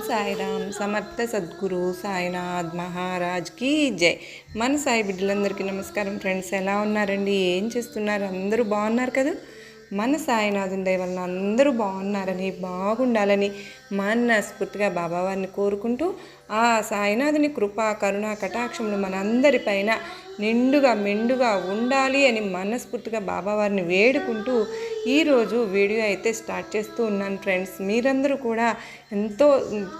సాయిరామ్ సమర్థ సద్గురు సాయినాథ్ మహారాజ్ కీ జై. మన సాయి బిడ్డలందరికీ నమస్కారం. ఫ్రెండ్స్ ఎలా ఉన్నారండి? ఏం చేస్తున్నారు? అందరూ బాగున్నారు కదా? మన సాయినాథుని దయ వలన అందరూ బాగున్నారని బాగుండాలని మనస్ఫూర్తిగా బాబావారిని కోరుకుంటూ ఆ సాయినాథుని కృప కరుణ కటాక్షములు మనందరిపైన నిండుగా మెండుగా ఉండాలి అని మనస్ఫూర్తిగా బాబావారిని వేడుకుంటూ ఈరోజు వీడియో అయితే స్టార్ట్ చేస్తూ ఉన్నాను ఫ్రెండ్స్. మీరందరూ కూడా ఎంతో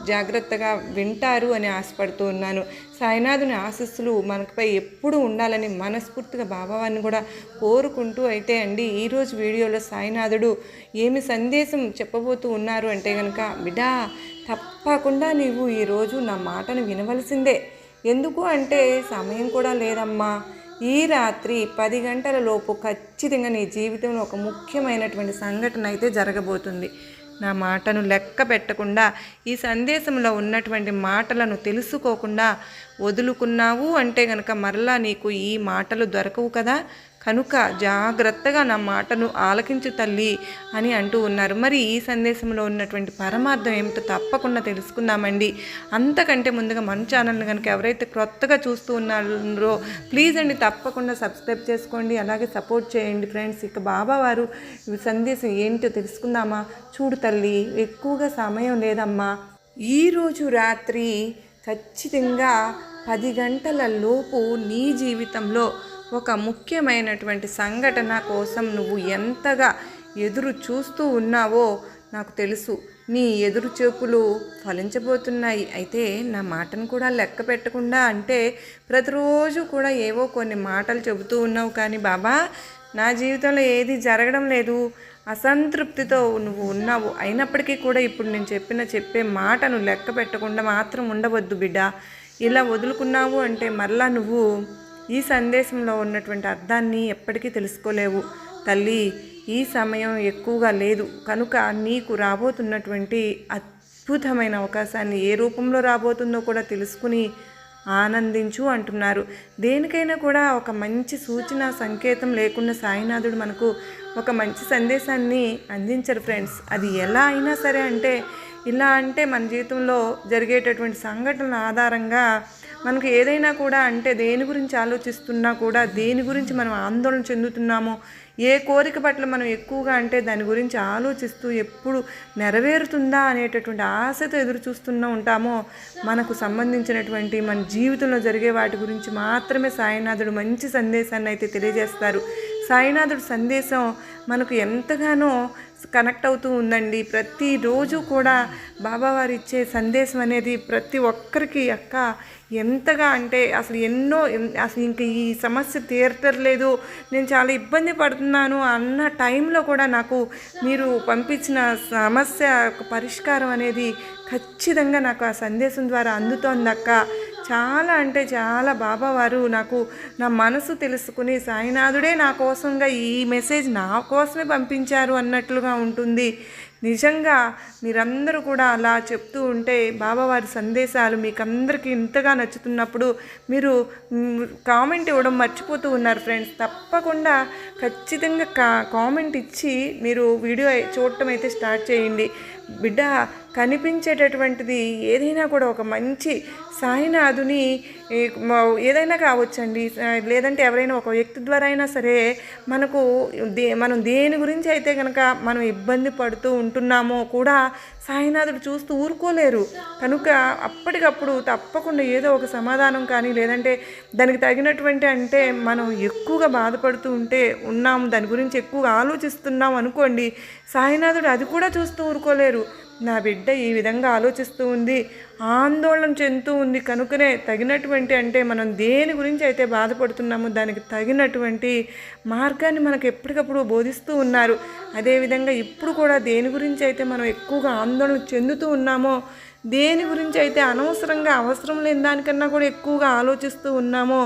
జాగ్రత్తగా వింటారు అని ఆశపడుతూ ఉన్నాను. సాయినాథుని ఆశస్సులు మనపై ఎప్పుడు ఉండాలని మనస్ఫూర్తిగా బాబావారిని కూడా కోరుకుంటూ అయితే అండి ఈరోజు వీడియోలో సాయినాథుడు ఏమి సందేశం చెప్పబోతూ ఉన్నారు అంటే కనుక బిడా తప్పకుండా నీవు ఈరోజు నా మాటను వినవలసిందే. ఎందుకు అంటే సమయం కూడా లేదమ్మా. ఈ రాత్రి పది గంటల లోపు ఖచ్చితంగా నీ జీవితంలో ఒక ముఖ్యమైనటువంటి సంఘటన అయితే జరగబోతుంది. నా మాటను లెక్క పెట్టకుండా ఈ సందేశంలో ఉన్నటువంటి మాటలను తెలుసుకోకుండా వదులుకున్నావు అంటే గనక మరలా నీకు ఈ మాటలు దొరకవు కదా? కనుక జాగ్రత్తగా నా మాటను ఆలకించు తల్లి అని అంటూ ఉన్నారు. మరి ఈ సందేశంలో ఉన్నటువంటి పరమార్థం ఏమిటో తప్పకుండా తెలుసుకుందామండి. అంతకంటే ముందుగా మన ఛానల్ని కనుక ఎవరైతే క్రొత్తగా చూస్తూ ఉన్నారో ప్లీజ్ అండి తప్పకుండా సబ్స్క్రైబ్ చేసుకోండి. అలాగే సపోర్ట్ చేయండి ఫ్రెండ్స్. ఇక బాబా వారు సందేశం ఏంటో తెలుసుకుందామా? చూడు తల్లి ఎక్కువగా సమయం లేదమ్మా. ఈరోజు రాత్రి ఖచ్చితంగా పది గంటల లోపు నీ జీవితంలో ఒక ముఖ్యమైనటువంటి సంఘటన కోసం నువ్వు ఎంతగా ఎదురు చూస్తూ ఉన్నావో నాకు తెలుసు. నీ ఎదురు చూపులు ఫలించబోతున్నాయి. అయితే నా మాటను కూడా లెక్క పెట్టకుండా అంటే ప్రతిరోజు కూడా ఏవో కొన్ని మాటలు చెబుతూ ఉన్నావు కానీ బాబా నా జీవితంలో ఏది జరగడం లేదు. అసంతృప్తితో నువ్వు ఉన్నావు. అయినప్పటికీ కూడా ఇప్పుడు నేను చెప్పిన చెప్పే మాటను లెక్క పెట్టకుండా మాత్రం ఉండవద్దు బిడ్డ. ఇలా వదులుకున్నావు అంటే మరలా నువ్వు ఈ సందేశంలో ఉన్నటువంటి అర్థాన్ని ఎప్పటికీ తెలుసుకోలేవు. తల్లి ఈ సమయం ఎక్కువగా లేదు. కనుక నీకు రాబోతున్నటువంటి అద్భుతమైన అవకాశాన్ని ఏ రూపంలో రాబోతుందో కూడా తెలుసుకుని ఆనందించు అంటున్నారు. దేనికైనా కూడా ఒక మంచి సూచన సంకేతం లేకుండా సాయినాథుడు మనకు ఒక మంచి సందేశాన్ని అందించరు ఫ్రెండ్స్. అది ఎలా అయినా సరే అంటే ఇలా అంటే మన జీవితంలో జరిగేటటువంటి సంఘటనల ఆధారంగా మనకు ఏదైనా కూడా అంటే దేని గురించి ఆలోచిస్తున్నా కూడా దేని గురించి మనం ఆందోళన చెందుతున్నామో ఏ కోరిక పట్ల మనం ఎక్కువగా అంటే దాని గురించి ఆలోచిస్తూ ఎప్పుడు నెరవేరుతుందా అనేటటువంటి ఆశతో ఎదురు చూస్తూనే ఉంటామో మనకు సంబంధించినటువంటి మన జీవితంలో జరిగే వాటి గురించి మాత్రమే సాయినాథుడు మంచి సందేశాన్ని అయితే తెలియజేస్తారు. సాయినాథుడు సందేశం మనకు ఎంతగానో కనెక్ట్ అవుతూ ఉందండి. ప్రతిరోజు కూడా బాబావారు ఇచ్చే సందేశం అనేది ప్రతి ఒక్కరికి అక్క ఎంతగా అంటే అసలు ఎన్నో అసలు ఇంక ఈ సమస్య తీరటలేదు నేను చాలా ఇబ్బంది పడుతున్నాను అన్న టైంలో కూడా నాకు మీరు పంపించిన సమస్య పరిష్కారం అనేది ఖచ్చితంగా నాకు ఆ సందేశం ద్వారా అందుతోంది అక్క. చాలా అంటే చాలా బాబావారు నాకు నా మనసు తెలుసుకుని సాయినాథుడే నా కోసంగా ఈ మెసేజ్ నా కోసమే పంపించారు అన్నట్లుగా ఉంటుంది. నిజంగా మీరందరూ కూడా అలా చెప్తూ ఉంటే బాబావారి సందేశాలు మీకు అందరికీ ఇంతగా నచ్చుతున్నప్పుడు మీరు కామెంట్ ఇవ్వడం మర్చిపోతూ ఉన్నారు ఫ్రెండ్స్. తప్పకుండా ఖచ్చితంగా కా కామెంట్ ఇచ్చి మీరు వీడియో చూడటం అయితే స్టార్ట్ చేయండి. బిడ్డ కనిపించేటటువంటిది ఏదైనా కూడా ఒక మంచి సాయినాథుని ఏదైనా కావచ్చండి. లేదంటే ఎవరైనా ఒక వ్యక్తి ద్వారా అయినా సరే మనకు దే మనం దేని గురించి అయితే కనుక మనం ఇబ్బంది పడుతూ ఉంటున్నామో కూడా సాయినాథుడు చూస్తూ ఊరుకోలేరు. కనుక అప్పటికప్పుడు తప్పకుండా ఏదో ఒక సమాధానం కానీ లేదంటే దానికి తగినటువంటి అంటే మనం ఎక్కువగా బాధపడుతూ ఉంటే ఉన్నాం దాని గురించి ఎక్కువగా ఆలోచిస్తున్నాం అనుకోండి సాయినాథుడు అది కూడా చూస్తూ ఊరుకోలేరు. నా బిడ్డ ఈ విధంగా ఆలోచిస్తూ ఉంది ఆందోళన చెందుతూ ఉంది. కనుకనే తగినటువంటి అంటే మనం దేని గురించి అయితే బాధపడుతున్నామో దానికి తగినటువంటి మార్గాన్ని మనకు ఎప్పటికప్పుడు బోధిస్తూ ఉన్నారు. అదేవిధంగా ఇప్పుడు కూడా దేని గురించి అయితే మనం ఎక్కువగా ఆందోళన చెందుతూ ఉన్నామో దేని గురించి అయితే అనవసరంగా అవసరం లేని దానికన్నా కూడా ఎక్కువగా ఆలోచిస్తూ ఉన్నామో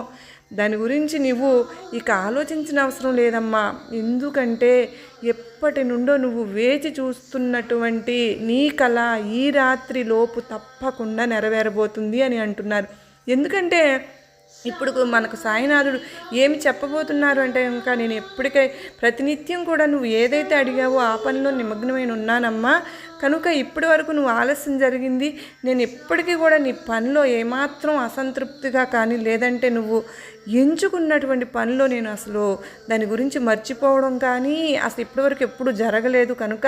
దాని గురించి నువ్వు ఇక ఆలోచించిన అవసరం లేదమ్మా. ఎందుకంటే ఎప్పటి నుండో నువ్వు వేచి చూస్తున్నటువంటి నీ కళ ఈ రాత్రి లోపు తప్పకుండా నెరవేరబోతుంది అని అంటున్నారు. ఎందుకంటే ఇప్పుడు మనకు సాయినాథుడు ఏమి చెప్పబోతున్నారు అంటే ఇంకా నేను ఎప్పటికై ప్రతినిత్యం కూడా నువ్వు ఏదైతే అడిగావో ఆ పనిలో నిమగ్నమైన ఉన్నానమ్మా. కనుక ఇప్పటి వరకు నువ్వు ఆలస్యం జరిగింది. నేను ఇప్పటికీ కూడా నీ పనిలో ఏమాత్రం అసంతృప్తిగా కానీ లేదంటే నువ్వు ఎంచుకున్నటువంటి పనిలో నేను అసలు దాని గురించి మర్చిపోవడం కానీ అసలు ఇప్పటివరకు ఎప్పుడు జరగలేదు. కనుక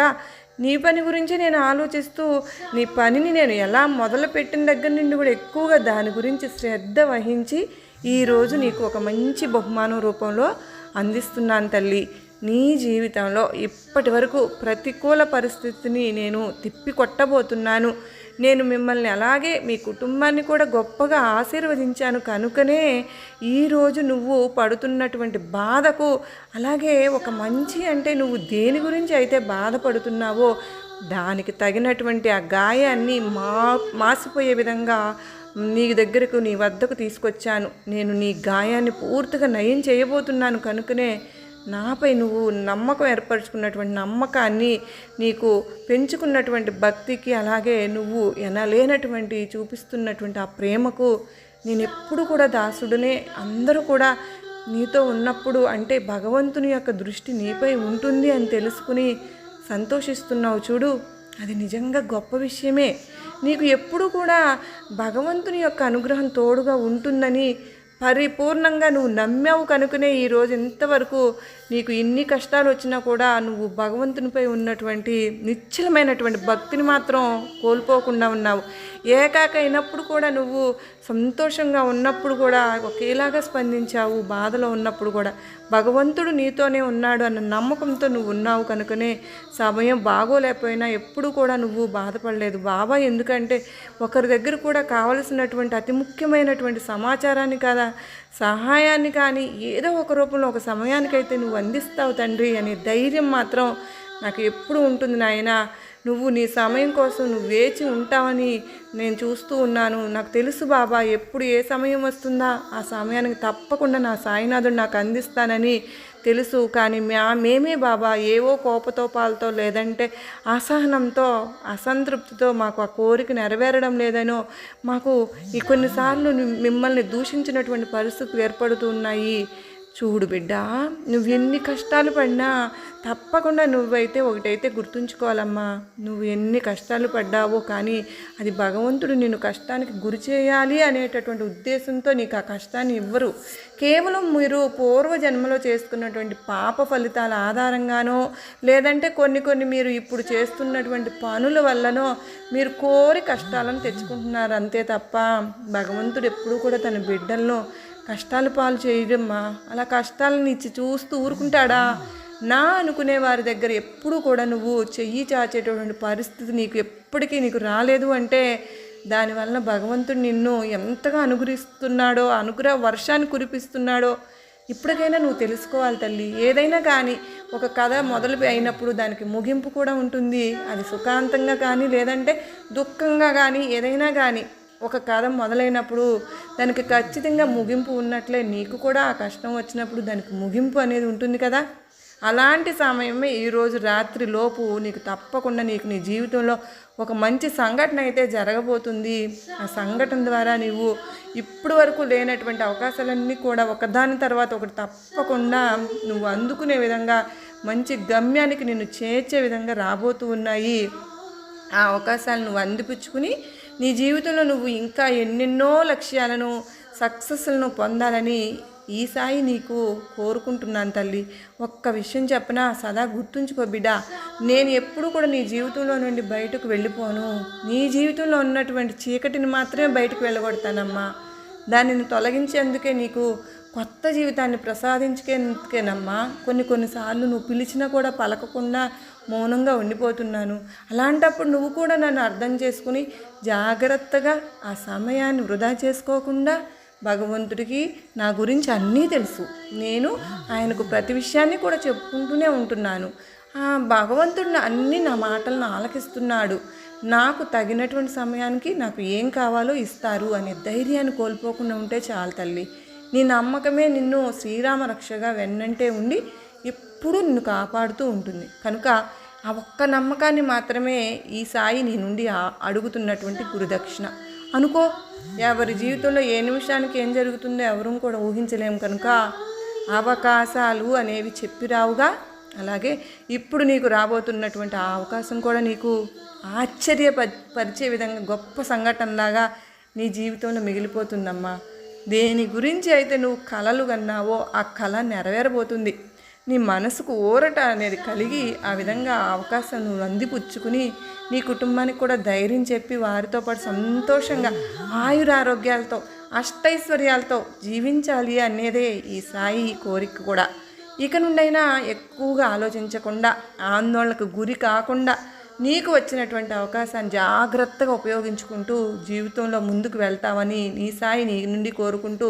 నీ పని గురించి నేను ఆలోచిస్తూ నీ పనిని నేను ఎలా మొదలు పెట్టిన దగ్గర నుండి కూడా ఎక్కువగా దాని గురించి శ్రద్ధ వహించి ఈరోజు నీకు ఒక మంచి బహుమానం రూపంలో అందిస్తున్నాను తల్లి. నీ జీవితంలో ఇప్పటి వరకు ప్రతికూల పరిస్థితిని నేను తిప్పి కొట్టబోతున్నాను నేను మిమ్మల్ని అలాగే మీ కుటుంబాన్ని కూడా గొప్పగా ఆశీర్వదించాను కనుకనే ఈరోజు నువ్వు పడుతున్నటువంటి బాధకు అలాగే ఒక మంచి అంటే నువ్వు దేని గురించి అయితే బాధపడుతున్నావో దానికి తగినటువంటి ఆ గాయాన్ని మా మాసిపోయే విధంగా నీ దగ్గరకు నీ వద్దకు తీసుకొచ్చాను. నేను నీ గాయాన్ని పూర్తిగా నయం చేయబోతున్నాను. కనుకనే నాపై నువ్వు నమ్మకం ఏర్పరచుకున్నటువంటి నమ్మకాన్ని నీకు పెంచుకున్నటువంటి భక్తికి అలాగే నువ్వు ఎనలేనటువంటి చూపిస్తున్నటువంటి ఆ ప్రేమకు నేను ఎప్పుడు కూడా దాసుడునే. అందరూ కూడా నీతో ఉన్నప్పుడు అంటే భగవంతుని యొక్క దృష్టి నీపై ఉంటుంది అని తెలుసుకుని సంతోషిస్తున్నావు. చూడు అది నిజంగా గొప్ప విషయమే. నీకు ఎప్పుడు కూడా భగవంతుని యొక్క అనుగ్రహం తోడుగా ఉంటుందని పరిపూర్ణంగా నువ్వు నమ్మావు కనుకనే ఈరోజు ఇంతవరకు నీకు ఇన్ని కష్టాలు వచ్చినా కూడా నువ్వు భగవంతునిపై ఉన్నటువంటి నిశ్చలమైనటువంటి భక్తిని మాత్రం కోల్పోకుండా ఉన్నావు. ఏకాక అయినప్పుడు కూడా నువ్వు సంతోషంగా ఉన్నప్పుడు కూడా ఒకేలాగా స్పందించావు బాధలో ఉన్నప్పుడు కూడా. భగవంతుడు నీతోనే ఉన్నాడు అన్న నమ్మకంతో నువ్వు ఉన్నావు కనుకనే సమయం బాగోలేకపోయినా ఎప్పుడు కూడా నువ్వు బాధపడలేదు. బాబా ఎందుకంటే ఒకరి దగ్గర కూడా కావలసినటువంటి అతి ముఖ్యమైనటువంటి సమాచారాన్ని కదా సహాయాన్ని కానీ ఏదో ఒక రూపంలో ఒక సమయానికైతే నువ్వు అందిస్తావు తండ్రి అనే ధైర్యం మాత్రం నాకు ఎప్పుడు ఉంటుంది నాయన. నువ్వు నీ సమయం కోసం నువ్వు వేచి ఉంటావని నేను చూస్తూ ఉన్నాను. నాకు తెలుసు బాబా ఎప్పుడు ఏ సమయం వస్తుందా ఆ సమయానికి తప్పకుండా నా సాయినాథుడు నాకు అందిస్తానని తెలుసు కానీ మా మేమే బాబా ఏవో కోపతోపాలతో లేదంటే అసహనంతో అసంతృప్తితో మాకు ఆ కోరిక నెరవేరడం లేదనో మాకు ఈ కొన్నిసార్లు మిమ్మల్ని దూషించినటువంటి పరిస్థితులు ఏర్పడుతున్నాయి చూడు బిడ్డ నువ్వు ఎన్ని కష్టాలు పడినా తప్పకుండా నువ్వైతే ఒకటైతే గుర్తుంచుకోవాలమ్మా. నువ్వు ఎన్ని కష్టాలు పడ్డావో కానీ అది భగవంతుడు నిన్ను కష్టానికి గురి చేయాలి అనేటటువంటి ఉద్దేశంతో నీకు ఆ కష్టాన్ని ఇవ్వరు. కేవలం మీరు పూర్వ జన్మలో చేసుకున్నటువంటి పాప ఫలితాల ఆధారంగానో లేదంటే కొన్ని కొన్ని మీరు ఇప్పుడు చేస్తున్నటువంటి పనుల వల్లనో మీరు కోరి కష్టాలను తెచ్చుకుంటున్నారు అంతే తప్ప భగవంతుడు ఎప్పుడూ కూడా తన బిడ్డలను కష్టాలు పాలు చేయడమ్మా. అలా కష్టాలను ఇచ్చి చూస్తూ ఊరుకుంటాడా? నా అనుకునే వారి దగ్గర ఎప్పుడూ కూడా నువ్వు చెయ్యి చాచేటటువంటి పరిస్థితి నీకు ఎప్పటికీ నీకు రాలేదు అంటే దానివలన భగవంతుడు నిన్ను ఎంతగా అనుగ్రహిస్తున్నాడో అనుగ్రహ వర్షాన్ని కురిపిస్తున్నాడో ఇప్పటికైనా నువ్వు తెలుసుకోవాలి తల్లి. ఏదైనా కానీ ఒక కథ మొదలు అయినప్పుడు దానికి ముగింపు కూడా ఉంటుంది. అది సుఖాంతంగా కానీ లేదంటే దుఃఖంగా కానీ ఏదైనా కానీ. ఒక కథ మొదలైనప్పుడు దానికి ఖచ్చితంగా ముగింపు ఉన్నట్లే నీకు కూడా ఆ కష్టం వచ్చినప్పుడు దానికి ముగింపు అనేది ఉంటుంది కదా. అలాంటి సమయమే ఈరోజు రాత్రి లోపు నీకు తప్పకుండా నీకు నీ జీవితంలో ఒక మంచి సంఘటన అయితే జరగబోతుంది. ఆ సంఘటన ద్వారా నీవు ఇప్పటి వరకు లేనటువంటి అవకాశాలన్నీ కూడా ఒకదాని తర్వాత ఒకటి తప్పకుండా నువ్వు అందుకునే విధంగా మంచి గమ్యానికి నిన్ను చేర్చే విధంగా రాబోతూ ఉన్నాయి. ఆ అవకాశాలను నువ్వు అందిపుచ్చుకుని నీ జీవితంలో నువ్వు ఇంకా ఎన్నెన్నో లక్ష్యాలను సక్సెస్లను పొందాలని ఈ సాయి నీకు కోరుకుంటున్నాను తల్లి. ఒక్క విషయం చెప్పనా? సదా గుర్తుంచుకో బిడ్డ. నేను ఎప్పుడు కూడా నీ జీవితంలో నుండి బయటకు వెళ్ళిపోను. నీ జీవితంలో ఉన్నటువంటి చీకటిని మాత్రమే బయటకు వెళ్ళగొడతానమ్మా. దానిని తొలగించేందుకే నీకు కొత్త జీవితాన్ని ప్రసాదించుకేందుకేనమ్మా. కొన్ని కొన్నిసార్లు నువ్వు పిలిచినా కూడా పలకకుండా మౌనంగా ఉండిపోతున్నాను. అలాంటప్పుడు నువ్వు కూడా నన్ను అర్థం చేసుకుని జాగ్రత్తగా ఆ సమయాన్ని వృధా చేసుకోకుండా భగవంతుడికి నా గురించి అన్నీ తెలుసు. నేను ఆయనకు ప్రతి విషయాన్ని కూడా చెప్పుకుంటూనే ఉంటున్నాను. భగవంతుడు అన్ని నా మాటలను ఆలకిస్తున్నాడు. నాకు తగినటువంటి సమయానికి నాకు ఏం కావాలో ఇస్తారు అనే ధైర్యాన్ని కోల్పోకుండా ఉంటే చాలు తల్లి. నీ నమ్మకమే నిన్ను శ్రీరామ రక్షగా వెన్నంటే ఉండి ఎప్పుడూ నిన్ను కాపాడుతూ ఉంటుంది. కనుక ఆ ఒక్క నమ్మకాన్ని మాత్రమే ఈ సాయి నీ నుండి అడుగుతున్నటువంటి గురుదక్షిణ. అనుకో ఎవరి జీవితంలో ఏ నిమిషానికి ఏం జరుగుతుందో ఎవరూ కూడా ఊహించలేము కనుక అవకాశాలు అనేవి చెప్పిరావుగా అలాగే ఇప్పుడు నీకు రాబోతున్నటువంటి ఆ అవకాశం కూడా నీకు ఆశ్చర్య పరిచే విధంగా గొప్ప సంఘటనలాగా నీ జీవితంలో మిగిలిపోతుందమ్మా. దేని గురించి అయితే నువ్వు కలలు కన్నావో ఆ కళ నెరవేరబోతుంది. నీ మనసుకు ఊరట అనేది కలిగి ఆ విధంగా అవకాశం నువ్వు అందిపుచ్చుకుని నీ కుటుంబానికి కూడా ధైర్యం చెప్పి వారితో పాటు సంతోషంగా ఆయురారోగ్యాలతో అష్టైశ్వర్యాలతో జీవించాలి అనేదే ఈ సాయి కోరిక కూడా. ఇక నుండైనా ఎక్కువగా ఆలోచించకుండా ఆందోళనకు గురి కాకుండా నీకు వచ్చినటువంటి అవకాశాన్ని జాగ్రత్తగా ఉపయోగించుకుంటూ జీవితంలో ముందుకు వెళ్తావని నీ సాయి నీ నుండి కోరుకుంటూ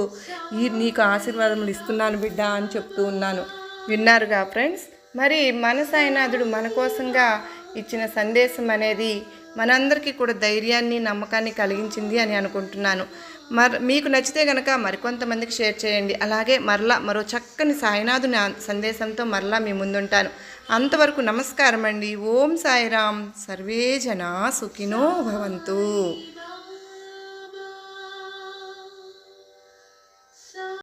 ఈ నీకు ఆశీర్వాదములు ఇస్తున్నాను బిడ్డ అని చెప్తూ ఉన్నాను. విన్నారుగా ఫ్రెండ్స్? మరి మన సాయినాథుడు మన కోసంగా ఇచ్చిన సందేశం అనేది మనందరికీ కూడా ధైర్యాన్ని నమ్మకాన్ని కలిగించింది అని అనుకుంటున్నాను. మరి మీకు నచ్చితే కనుక మరికొంతమందికి షేర్ చేయండి. అలాగే మరలా మరో చక్కని సాయినాథుని సందేశంతో మరలా మీ ముందుంటాను. అంతవరకు నమస్కారం అండి ఓం సాయిరామ్. సర్వే జనా సుఖినో భవంతు.